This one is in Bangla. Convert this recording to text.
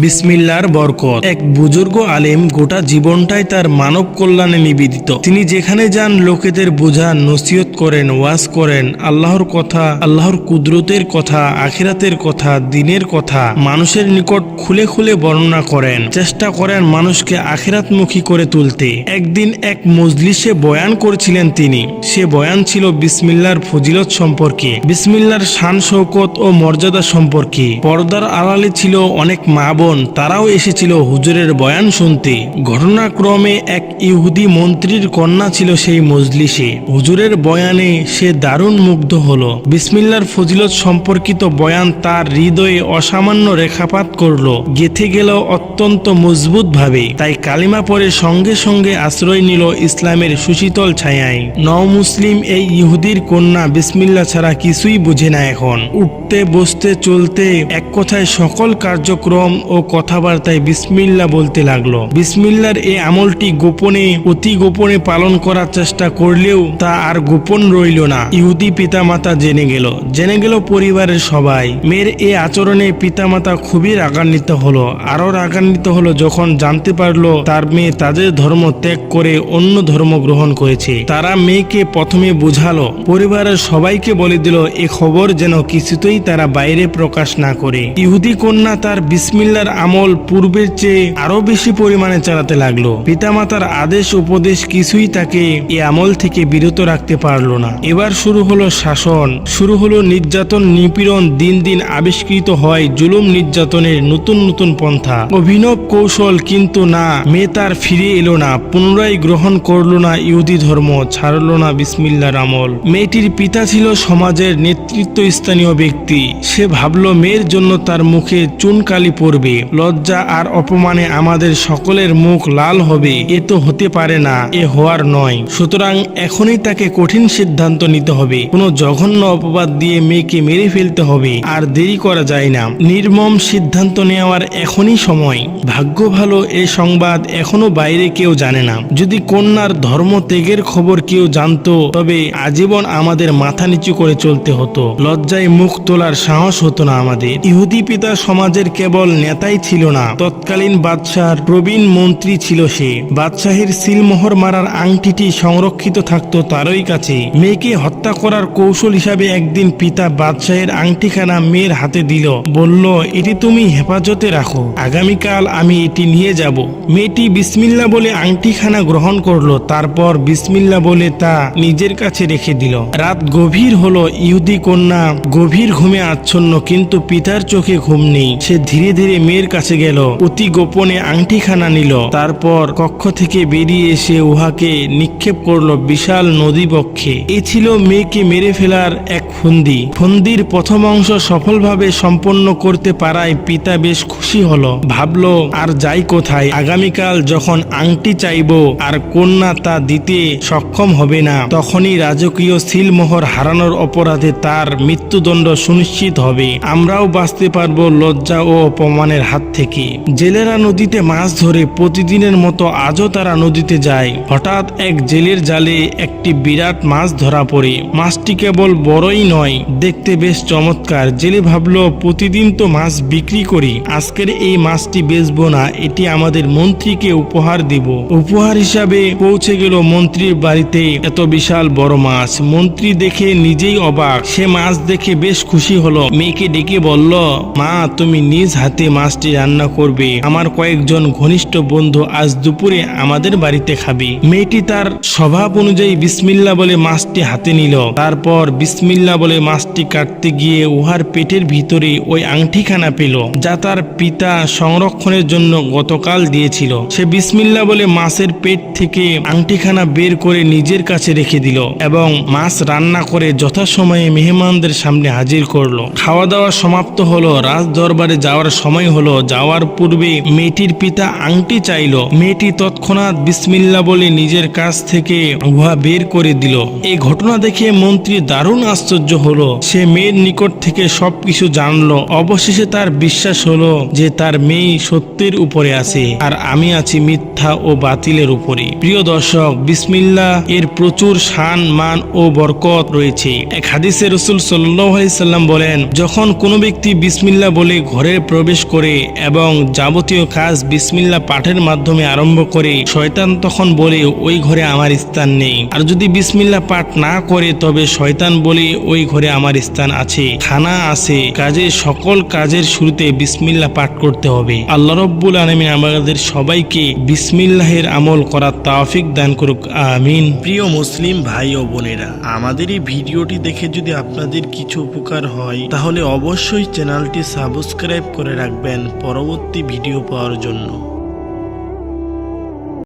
বিসমিল্লার বরকত। এক বুজুর্গ আলেম গোটা জীবনটাই তার মানব কল্যাণে নিবেদিত। তিনি যেখানে যান, লোকেদের বোঝান নসিহত করেন, ওয়াজ করেন। আল্লাহর কথা, আল্লাহর কুদরতের কথা, আখিরাতের কথা, দিনের কথা মানুষের নিকট খুলে খুলে বর্ণনা করেন। চেষ্টা করেন মানুষকে আখিরাতমুখী করে তুলতে। একদিন এক মজলিসে বয়ান করেছিলেন তিনি। সে বয়ান ছিল বিসমিল্লার ফজিলত সম্পর্কে, বিসমিল্লার শান শৌকত ও মর্যাদা সম্পর্কে। পর্দার আড়ালে ছিল অনেক মা তারাও এসেছিল হুজুরের বয়ান শুনতে। ঘটনাক্রমে এক ইহুদি মন্ত্রীর কন্যা ছিল সেই মজলিসে। হুজুরের বয়ানে সে দারুণ মুগ্ধ হল। বিসমিল্লার ফজিলত সম্পর্কিত বয়ান তার হৃদয়ে অসামান্য রেখাপাত করল। গেথে গেল অত্যন্ত মজবুত ভাবে তাই কালিমা পরে সঙ্গে সঙ্গে আশ্রয় নিল ইসলামের সুশীতল ছায়ায়। নও মুসলিম এই ইহুদির কন্যা বিসমিল্লা ছাড়া কিছুই বুঝে না এখন। উঠতে, বসতে, চলতে এক কথায় সকল কার্যক্রম ও কথাবার্তায় বিসমিল্লা বলতে লাগল। বিসমিল্লার এই আমলটি গোপনে, অতি গোপনে পালন করার চেষ্টা করলেও তা আর গোপন রইল না। ইহুদি পিতামাতা জেনে গেল। জেনে গেল পরিবারের সবাই। মেয়ের এই আচরণে পিতামাতা খুবই রাগান্বিত হলো। আরও রাগান্বিত হলো যখন জানতে পারল তার মেয়ে তাদের ধর্ম ত্যাগ করে অন্য ধর্ম গ্রহণ করেছে। তারা মেয়েকে প্রথমে বুঝালো। পরিবারের সবাইকে বলে দিল, এ খবর যেন কিছুতেই তারা বাইরে প্রকাশ না করে। ইহুদি কন্যা তার বিসমিল্লার আমল পূর্বের চেয়ে আরও বেশি পরিমাণে চালাতে লাগল। পিতামাতার আদেশ উপদেশ কিছুই তাকে এ আমল থেকে বিরত রাখতে পারল না। এবার শুরু হলো শাসন। শুরু হলো নির্যাতন, নিপীড়ন, দিন দিন আবিষ্কৃত হয় জুলুম নির্যাতনের নতুন নতুন পন্থা। অভিনব কৌশল কিন্তু না, মেয়ে তার ফিরে এলো না, পুনরায় গ্রহণ করল না ইহুদি ধর্ম, ছাড়লো না বিসমিল্লার আমল। মেয়েটির পিতা ছিল সমাজের নেতৃত্ব স্থানীয় ব্যক্তি। সে ভাবল, মেয়ের জন্য তার মুখে চুনকালি পড়বে। লজ্জা আর অপমানে আমাদের সকলের মুখ লাল হবে। এ তো হতে পারে না, এ হওয়ার নয়। সুতরাং এখনই তাকে কঠিন সিদ্ধান্ত নিতে হবে। কোনো জঘন্য অপবাদ দিয়ে মেয়েকে মেরে ফেলতে হবে। আর দেরি করা যায় না। নির্মম সিদ্ধান্ত নেওয়ার এখনই সময়। ভাগ্য ভালো, এ সংবাদ এখনও বাইরে কেউ জানে না। যদি কন্যার ধর্ম ত্যাগের খবর কেউ জানতো, তবে আজীবন আমাদের মাথা নিচু করে চলতে হতো। লজ্জায় মুখ তোলার সাহস হতো না আমাদের। ইহুদি পিতা সমাজের কেবল নেতাই ছিল না। তৎকালীন বাদশার প্রবীণ মন্ত্রী ছিল সে। বাদশাহের সিলমোহর মারার আংটিটি সংরক্ষিত থাকতো তারই কাছে। মেয়েকে হত্যা করার কৌশল হিসাবে একদিন পিতা বাদশাহের আংটিখানা মেয়ের হাতে দিল। বলল, এটি তুমি হেফাজতে রাখো। আগামীকাল আমি এটি নিয়ে যাব। মেয়েটি বিসমিল্লা বলে আংটিখানা গ্রহণ করল। তারপর বিসমিল্লা বলে তা নিজের কাছে রেখে দিল। রাত গভীর হলো। ইহুদি কন্যা গভীর ঘুমে আচ্ছন্ন, কিন্তু পিতার চোখে ঘুম নেই। সে ধীরে ধীরে মেয়ের কাছে গেল। অতি গোপনে আংটিখানা নিল। তারপর কক্ষ থেকে বেরিয়ে এসে উহাকে নিক্ষেপ করল বিশাল নদী বক্ষে। এ ছিল মেয়েকে মেরে ফেলার এক ফন্দি। ফন্দির প্রথম অংশ সফলভাবে সম্পন্ন করতে পারায় পিতা বেশ খুশি হলো। ভাবলো, আর যাই কোথায়? আগামীকাল যখন আংটি চাইব আর কন্যা তা দিতে সক্ষম হবে না, তখনই রাজকীয় সিলমোহর হারানোর অপরাধে তার মৃত্যুদণ্ড সুনিশ্চিত হবে। আমরাও বাঁচতে পারব, লজ্জা ও অপমানের হাত থেকে। জেলেরা নদীতে মাছ ধরে প্রতিদিনের মতো আজও তারা নদীতে যায়। হঠাৎ এক জেলের জালে একটি বিরাট মাছ ধরা পড়ে। মাছটি কেবল বড়ই নয়, দেখতে বেশ চমৎকার। জেলে ভাবলো, প্রতিদিন তো মাছ বিক্রি করি। আজকের এই মাছটি বেচবো না। এটি আমাদের মন্ত্রীকে উপহার দিব। উপহার হিসাবে পৌঁছে গেল মন্ত্রীর বাড়িতে এত বিশাল বড় মাছ। মন্ত্রী দেখে নিজেই অবাক। সে মাছ দেখে বেশ খুশি হলো। মেয়েকে ডেকে বলল, মা, তুমি নিজ হাতে মাছটি রান্না করবে। আমার কয়েকজন ঘনিষ্ঠ বন্ধু আজ দুপুরে আমাদের বাড়িতে খাবে। মেয়েটি তার স্বভাব অনুযায়ী বিসমিল্লা বলে মাছটি হাতে নিল। তারপর বিসমিল্লা বলে মাছটি কাটতে গিয়ে উহার পেটের ভিতরে ওই আংটিখানা পেল, যা তার পিতা সংরক্ষণের জন্য গতকাল দিয়েছিল। সে বিসমিল্লা বলে মাছের পেট থেকে আংটিখানা বের করে নিজের কাছে রেখে দিল এবং মাছ রান্না করে যথাসময়ে মেহমানদের সামনে হাজির করল। খাওয়া দাওয়া সমাপ্ত হলো রাজ দরবারে যাওয়ার সময় হলো, যাওয়ার পূর্বে মেয়েটির পিতা আংটি চাইলো। মেয়েটি তৎক্ষণাৎ বিসমিল্লা বলে নিজের কাছ থেকে উহা বের করে দিল। এই ঘটনা দেখে মন্ত্রী দারুণ আশ্চর্য হলো। সে মেয়ের নিকট থেকে সবকিছু জানলো। অবশেষে তার বিশ্বাস হলো যে তার মেয়ে সত্যের উপরে আছে, আর আমি আছি মিথ্যা ও বাতিলের উপরে। প্রিয় দর্শক বিসমিল্লাহ এর প্রচুর শান, মান ও বরকত রয়েছে। এক হাদিসে রসুল সাল্লাম বলেন, যখন কোনো ব্যক্তি বিসমিল্লা বলে ঘরে প্রবেশ করে এবং যাবতীয় কাজ বিসমিল্লা পাঠের মাধ্যমে আরম্ভ করে শয়তান তখন বলে, ওই ঘরে আমার স্থান নেই। আর যদি বিসমিল্লা পাঠ না করে, তবে শয়তান বলে, ওই ঘরে আমার স্থান আছে খানা আছে। কাজে, সকল কাজের শুরুতে বিসমিল্লা পাঠ করতে হবে। আল্লাহ রব্বুল আলমিন আমাদের সবাইকে বিসমিল্লাহের আমল করার তাফিক দান করুক, আমিন। প্রিয় মুসলিম ভাই ও বোনেরা, আমাদের এই ভিডিওটি দেখে যদি আপনাদের কিছু উপকার হয়, তাহলে অবশ্যই চ্যানেলটি সাবস্ক্রাইব করে পরবর্তী ভিডিও পাওয়ার জন্য।